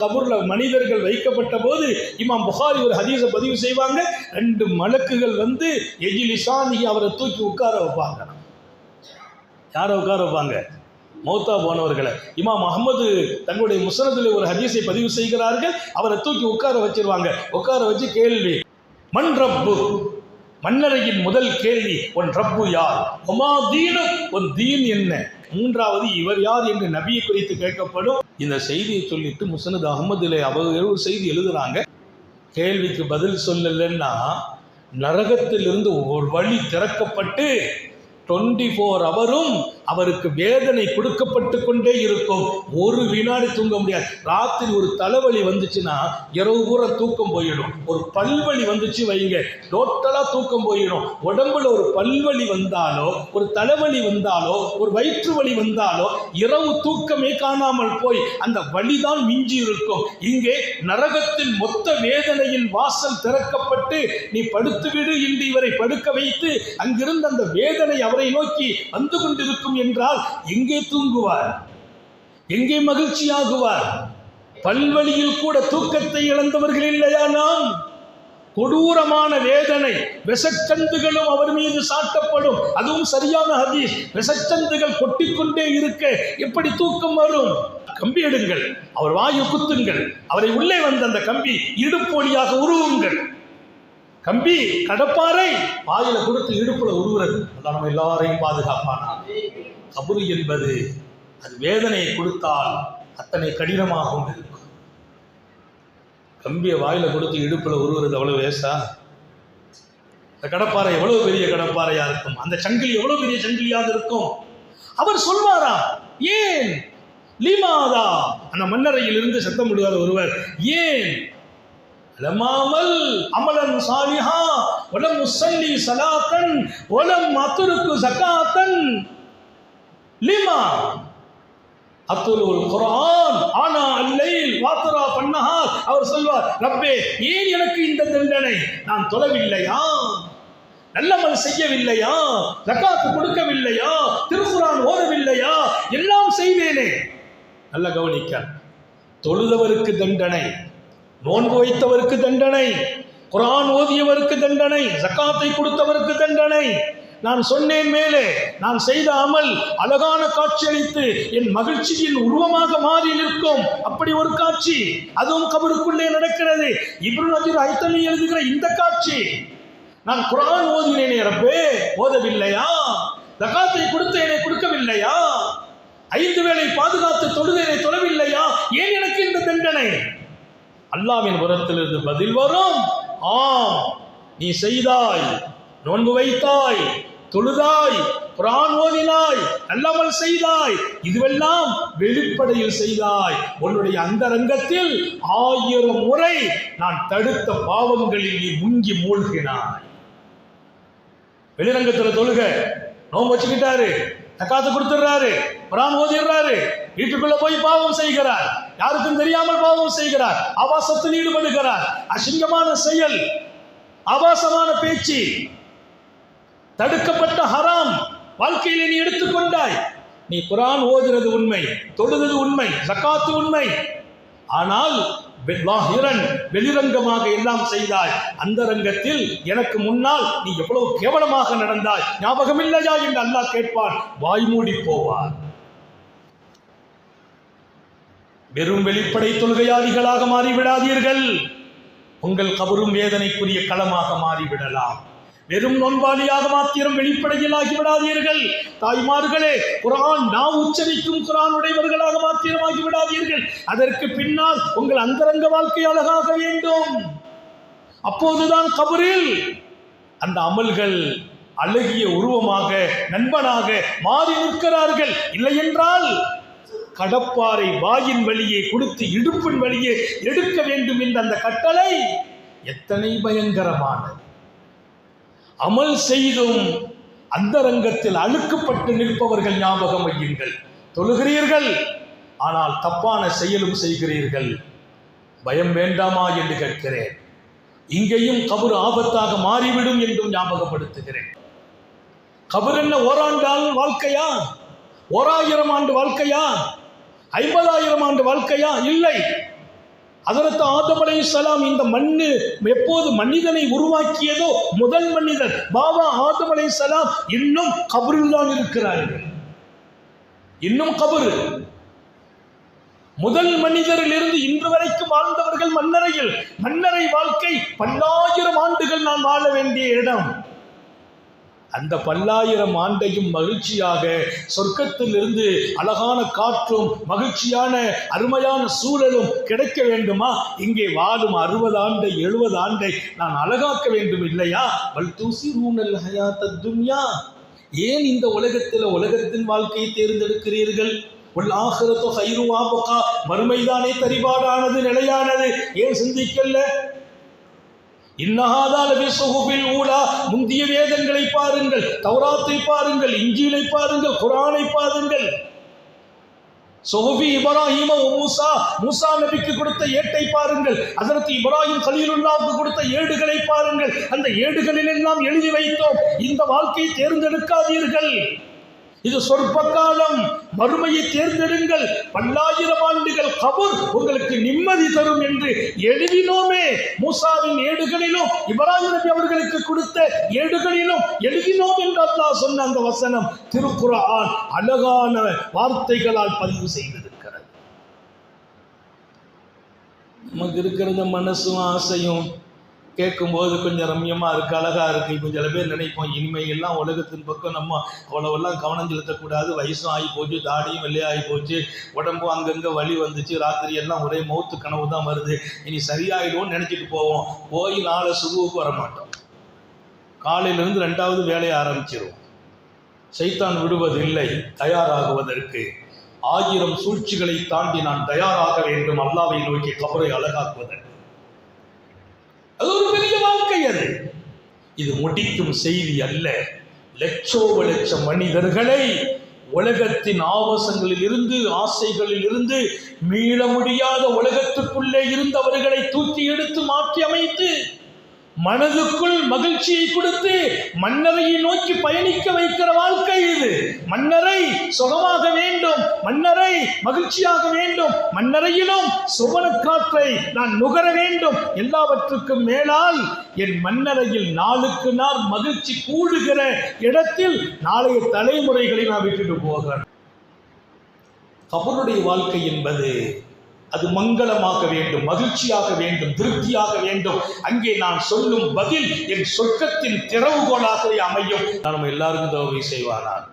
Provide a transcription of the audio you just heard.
கபூர்ல மனிதர்கள் வைக்கப்பட்ட போது இமாம் புகாரி ஒரு ஹதீஸை பதிவு செய்வாங்க. ரெண்டு மலக்குகள் வந்து எஜிலிசானி அவரை தூக்கி உட்கார வைப்பாங்க. யாரை உட்கார வைப்பாங்க? மௌத்தா போனவர்களை. இமாம் அகமது தங்களுடைய முசனத்தில் ஒரு ஹதீஸை பதிவு செய்கிறார்கள். அவரை தூக்கி உட்கார வச்சிருவாங்க. உட்கார வச்சு கேள்வி மண் ரப்பு? மன்னரையின் முதல் கேள்வி உன் ரப்பு யார்? ஒமா தீனு. உன் தீன் என்ன? மூன்றாவது இவர் யார்? என்று நபியை குறித்து கேட்கப்படும். இந்த செய்தியை சொல்லிட்டு முசனது அகமதுல அவர் ஒரு செய்தி எழுதுறாங்க. கேள்விக்கு பதில் சொல்லலைன்னா நரகத்திலிருந்து ஒரு வழி திறக்கப்பட்டு டுவெண்ட்டி ஃபோர் அவரும் அவருக்கு வேதனை கொடுக்கப்பட்டு கொண்டே இருக்கும். ஒரு வினாடி தூங்க முடியாது. ராத்திரி ஒரு தலைவலி வந்துச்சுன்னா இரவு பூரா தூக்கம் போயிடும். ஒரு பல்வலி வந்துச்சு வைங்க. டோட்டலாக தூக்கம் போயிடும். உடம்புல ஒரு பல்வலி வந்தாலோ ஒரு தலைவலி வந்தாலோ ஒரு வயிற்று வலி வந்தாலோ இரவு தூக்கமே காணாமல் போய் அந்த வலிதான் மிஞ்சி இருக்கும். இங்கே நரகத்தின் மொத்த வேதனையின் வாசல் திறக்கப்பட்டு நீ படுத்துவிடு இன்று இவரை படுக்க வைத்து அங்கிருந்து அந்த வேதனை அவரை நோக்கி வந்து கொண்டிருக்கும் என்றால் எங்கே தூங்குவார்? எங்கே மகிழ்ச்சியாகுவார்? பல்வழியில் கூட தூக்கத்தை இழந்தவர்கள் இல்லையா நாம்? கொடூரமான வேதனை விஷச்சந்துகளும் அவர் மீது சாட்டப்படும். அதுவும் சரியான ஹதீஸ். விஷச்சந்துகள் கொட்டிக்கொண்டே இருக்க எப்படி தூக்கம் வரும்? கம்பி எடுங்கள். அவர் வாயு குத்துங்கள். அவரை உள்ளே வந்த அந்த கம்பி இடுப்பொலியாக உருவுங்கள். கம்பி கடப்பாறை வாயில கொடுத்து இடுப்புல உருவுறது. அதான் நம்ம எல்லாரையும் பாதுகாப்பானா கபுரு என்பது அது வேதனையை கொடுத்தால் அத்தனை கடினமாகவும் இருக்கும் கம்பியை வாயில கொடுத்து இடுப்புல உருவுறது அவ்வளவு வேஸ்டா அந்த கடப்பாறை எவ்வளவு பெரிய கடப்பாறையா இருக்கும்? அந்த சங்கிலி எவ்வளவு பெரிய சங்கிலியாக இருக்கும்? அவர் சொல்வாரா? ஏன்? லீமாதா? அந்த மன்னரையில் இருந்து சத்தம் முடியாத ஒருவர் ஏன்? லமாமல் அமலன் சாலிஹா வலம் முசல்லி சலாத்தன் உலம் அத்துருக்கு சகாத்தன் லிமா? அத்துலுல் குரான் ஆனா அல்லைல் வாத்தரா பண்ணஹார் அவர் சொல்வார் ரப்பே ஏன் எனக்கு இந்த தண்டனை? நான் தொலைவில்லையா நல்லமல் செய்யவில்லையா? ஜகாத்து கொடுக்கவில்லையா? திருக்குறான் ஓதவில்லையா? எல்லாம் செய்வேனே. நல்ல கவனிக்க தொழுதவருக்கு தண்டனை நோன்பு வைத்தவருக்கு தண்டனை குரான் ஓதியவருக்கு தண்டனை ஜக்காத்தை கொடுத்தவருக்கு தண்டனை. நான் சொன்னேன் மேலே நான் செய்த அமல் அழகான காட்சி அளித்து என் மகிழ்ச்சியின் உருவமாக மாறி நிற்கும். அப்படி ஒரு காட்சி அதுவும் கபருக்குள்ளே நடக்கிறது. இப்ரு நஜீர் ஐத்தமி எழுதுகிற இந்த காட்சி. நான் குரான் ஓதினேனே ரப்பே ஓதவில்லையா? ஜகாத்தை கொடுத்தேனே கொடுக்கவில்லையா? ஐந்து வேளை பாதுகாத்து தொழுதேனே தொழவில்லையா? ஏன் எனக்கு இந்த தண்டனை? அல்லாவின் புறத்திலிருந்து பதில் வரும். ஆம் நீ செய்தாய் நோன்பு வைத்தாய் தொழுதாய் குரான் ஓதினாய் நல்லவள் செய்தாய் இதுவெல்லாம் வெளிப்படையில் செய்தாய். உன்னுடைய அந்த ரங்கத்தில் ஆயிரம் முறை நான் தடுத்த பாவங்களில் நீ முங்கி மூழ்கினாய். வெளிரங்கத்துல தொழுக. நோன்பு வச்சுக்கிட்டாரு தக்காத்து கொடுத்துடுறாரு குரான் ஓதிடுறாரு வீட்டுக்குள்ள போய் பாவம் செய்கிறார். யாருக்கும் தெரியாமல் பாவம் செய்கிறார். ஆபாசத்தில் ஈடுபடுகிறார். அசிங்கமான செயல் ஆபாசமான பேச்சு தடுக்கப்பட்ட ஹராம் வாழ்க்கையில நீ எடுத்துக்கொண்டாய் நீ குரான் ஓதுறது உண்மை தொழுது உண்மை ஜக்காத்து உண்மை. ஆனால் வெளிரங்கமாக எல்லாம் செய்தாய். அந்த ரங்கத்தில் எனக்கு முன்னால் நீ எவ்வளவு கேவலமாக நடந்தாய். ஞாபகம் இல்லையா என்று அல்லாஹ் கேட்பான். வாய் மூடி போவார். வெறும் வெளிப்படை தொழுகையாளிகளாக மாறிவிடாதீர்கள். உங்கள் கபரும் வேதனைக்குரிய களமாக மாறிவிடலாம். வெறும் நோன்பாளியாக மாத்திரம் வெளிப்படையில் ஆகிவிடாதீர்கள். தாய்மார்களே குரான் நாம் உச்சரிக்கும் குரான் உடையவர்களாக மாத்திரம் ஆகிவிடாதீர்கள். அதற்கு பின்னால் உங்கள் அந்தரங்க வாழ்க்கை அழகாக வேண்டும். அப்போதுதான் கபரில் அந்த அமல்கள் அழகிய உருவமாக நண்பனாக மாறி நிற்கிறார்கள். இல்லை என்றால் கடப்பாறை வாயின் வழியே கொடுத்து இடுப்பின் வழியே எடுக்க வேண்டும் என்ற அந்த கட்டளை எத்தனை பயங்கரமானது. அமல் செய்தும் அந்தரங்கத்தில் அழுக்கப்பட்டு நிற்பவர்கள் ஞாபகம் வையுங்கள். தொழுகிறீர்கள் ஆனால் தப்பான செயலும் செய்கிறீர்கள். பயம் வேண்டாமா என்று கேட்கிறேன். இங்கேயும் கபர் ஆபத்தாக மாறிவிடும் என்றும் ஞாபகப்படுத்துகிறேன். கபர் என்ன ஓராண்டால் வாழ்க்கையா? ஓராயிரம் ஆண்டு வாழ்க்கையா? ஐம்பதாயிரம் ஆண்டு வாழ்க்கையா? இல்லை. அதற்கு ஆதம் சலாம் இந்த மண்ணு எப்போது மனிதனை உருவாக்கியதோ முதல் மனிதன் பாபா ஆதம் சலாம் இன்னும் கபரில் தான் இருக்கிறார்கள் இன்னும் கபரு. முதல் மனிதரில் இருந்து இன்று வரைக்கும் வாழ்ந்தவர்கள் மன்னரையில். மன்னரை வாழ்க்கை பல்லாயிரம் ஆண்டுகள் நான் வாழ வேண்டிய இடம். அந்த பல்லாயிரம் ஆண்டையும் மகிழ்ச்சியாக சொர்க்கத்திலிருந்து அழகான காற்றும் மகிழ்ச்சியான அருமையான சூழலும் கிடைக்க வேண்டுமா? இங்கே வாழும் அறுபது ஆண்டை எழுபது ஆண்டை நான் அழகாக்க வேண்டும் இல்லையா? வல் தூசி ரூனல் ஹயாத்த துன்யா. ஏன் இந்த உலகத்தில் உலகத்தின் வாழ்க்கையை தேர்ந்தெடுக்கிறீர்கள்? உள் ஆகிரத்தோ ஹைரு ஆபக்கா மறுமைதானே தரிபாடானது நிலையானது. ஏன் சிந்திக்கல? இன்னஹாதால பிசுகுபில் ஊலா முந்திய வேதங்களை பாருங்கள் தௌராத்தை பாருங்கள் இஞ்சியிலை பாருங்கள் குரானை பாருங்கள். சொஹபி இப்ராஹிம மூசா மூசா நபிக்கு கொடுத்த ஏட்டை பாருங்கள் அதற்கு இப்ராஹிம் கலீலுல்லாவுக்கு கொடுத்த ஏடுகளை பாருங்கள். அந்த ஏடுகளில் எல்லாம் எழுதி வைத்தோம். இந்த வாழ்க்கையை தேர்ந்தெடுக்காதீர்கள். இது சொற்ப காலம். மறுமையை தேர்ந்தெடுங்கள். பல்லாயிரம் ஆண்டுகள் கபூர் உங்களுக்கு நிம்மதி தரும் என்று எழுதினோமே. மூசாவின் ஏடுகளிலும் இப்ராஹிம் நபி அவர்களுக்கு கொடுத்த ஏடுகளிலும் எழுதினோம் என்று அல்லாஹ் சொன்ன அந்த வசனம் திருக்குறான் அழகான வார்த்தைகளால் பதிவு செய்திருக்கிறது. நமக்கு இருக்கிற மனசும் ஆசையும் கேட்கும்போது கொஞ்சம் ரம்யமாக இருக்குது அழகாக இருக்குது கொஞ்சம் சில பேர் நினைப்போம் இனிமையெல்லாம் உலகத்தின் பக்கம் நம்ம அவ்வளோவெல்லாம் கவனம் செலுத்தக்கூடாது. வயசும் ஆகி போச்சு தாடியும் வெள்ளையாகி போச்சு உடம்பு அங்கங்கே வலி வந்துச்சு ராத்திரி எல்லாம் ஒரே மௌத்து கனவு தான் வருது. இனி சரியாயிடும்னு நினச்சிட்டு போவோம். போய் நாளை சுகுவுக்கு வர மாட்டோம் காலையிலேருந்து ரெண்டாவது வேலையை ஆரம்பிச்சிருவோம். சைத்தான் விடுவதில்லை தயாராகுவதற்கு. ஆயிரம் சூழ்ச்சிகளை தாண்டி நான் தயாராக வேண்டும் அல்லாவை நோக்கி கபரை அழகாக்குவதற்கு. அது ஒரு பெரிய வாழ்க்கை அது. இது முடிக்கும் செய்தி அல்ல. லட்சோப லட்சம் மனிதர்களை உலகத்தின் ஆபாசங்களில் இருந்து ஆசைகளில் இருந்து மீள முடியாத உலகத்துக்குள்ளே இருந்தவர்களை தூக்கி எடுத்து மாற்றி அமைத்து மனதுக்குள் மகிழ்ச்சியை கொடுத்து மன்னரையை நோக்கி பயணிக்க வைக்கிற வாழ்க்கை இது. மன்னரை சுகமாக வேண்டும். மன்னரை மகிழ்ச்சியாக வேண்டும். மன்னரையிலும் சுவன காற்றை நான் நுகர வேண்டும். எல்லாவற்றுக்கும் மேலால் என் மன்னரையில் நாளுக்கு நாள் மகிழ்ச்சி கூடுகிற இடத்தில் நாளைய தலைமுறைகளை நான் விட்டுட்டு போகிறேன் கபருடைய வாழ்க்கை என்பது அது மங்களமாக வேண்டும் மகிழ்ச்சியாக வேண்டும் திருப்தியாக வேண்டும். அங்கே நான் சொல்லும் பதில் என் சொர்க்கத்தின் திறவுகோலாகவே அமையும். நம்ம எல்லாருக்கும் தோல்வி செய்வானான்